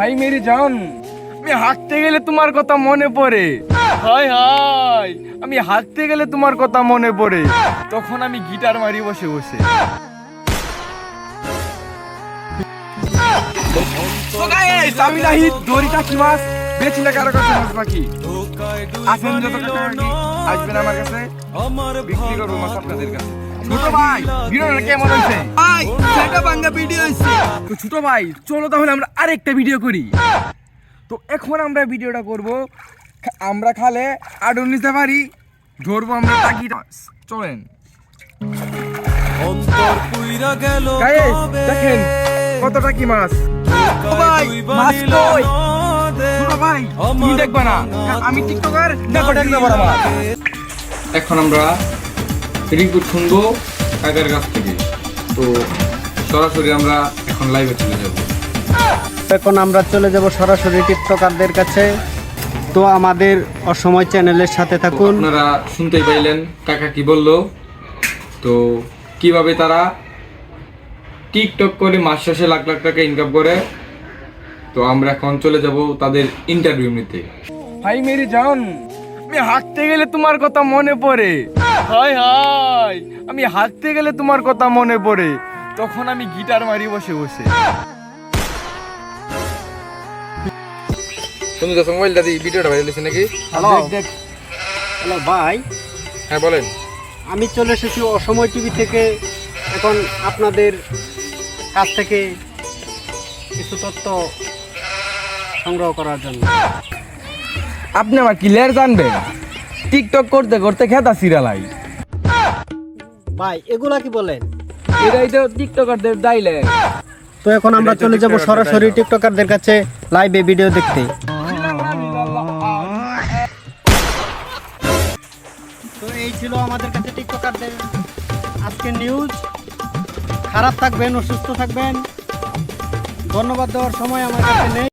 ভাই মেরি জান, আমি হাঁটতে গেলে তোমার কথা মনে পড়ে। হাই হাই, আমি হাঁটতে গেলে তোমার কথা মনে পড়ে। তখন আমি গিটার মারি বসে বসে। মাছ? বেছি না কারও আমার কাছে। ছোট ভাই ভিডিওটা কেমন হয়েছে? ভাই সেটা বাংলা ভিডিও হয়েছে তো ছোট ভাই চলো তাহলে আমরা আরেকটা ভিডিও করি। তো এখন আমরা ভিডিওটা করব। আমরা খালে আডন নিতে পারি ধরবো আমরা টাকি চলেন। অন্তর পুইরা গেল দেখেন কত টাকি মাছ। ভাই দুই মাছ কই? ভাই তুমি দেখবা না। আমি টিকটকার দেখবে এখন আমরা রিপোর্ট শুনব কাকার কাছ থেকে। তো সরাসরি আমরা এখন লাইভে চলে যাব। এখন আমরা চলে যাব সরাসরি টিকটকারদের কাছে। তো আমাদের অসময় চ্যানেলের সাথে থাকুন। আপনারা শুনতেই পাইলেন কাকা কি বলল? তো কীভাবে তারা টিকটক করে মাস শেষে লাখ লাখ টাকা ইনকাম করে? তো আমরা এখন চলে যাব তাদের ইন্টারভিউ নিতে। ভাই মেরি জান আমি হাঁটতে গেলে তোমার কথা মনে পড়ে। হাই হাই আমি হাঁটতে গেলে তোমার কথা মনে পড়ে। তখন আমি গিটার মারি বসে বসে। তুমি তো মোবাইল দাদি ভিডিওটা ভাইরাল হয়েছে নাকি? হ্যালো হ্যালো ভাই। হ্যাঁ বলেন। আমি চলে এসেছি অসময় টিভি থেকে। এখন আপনাদের কাছ থেকে কিছু তথ্য সংগ্রহ করার জন্য। আপনি আমার ক্লিয়ার জানবেন? টিকটক করতে করতে খেতা সিরালাই। ভাই এগুলা কি বলেন? এটাই তো টিকটকারদের ডাইলেক্ট তো এখন আমরা চলে যাব সরাসরি টিকটকারদের কাছে লাইভে ভিডিও দেখতে। তো এই ছিল আমাদের কাছে টিকটকারদের আজকের নিউজ খারাপ থাকবেন অসুস্থ থাকবেন। ধন্যবাদ দেওয়ার সময় আমার কাছে নেই।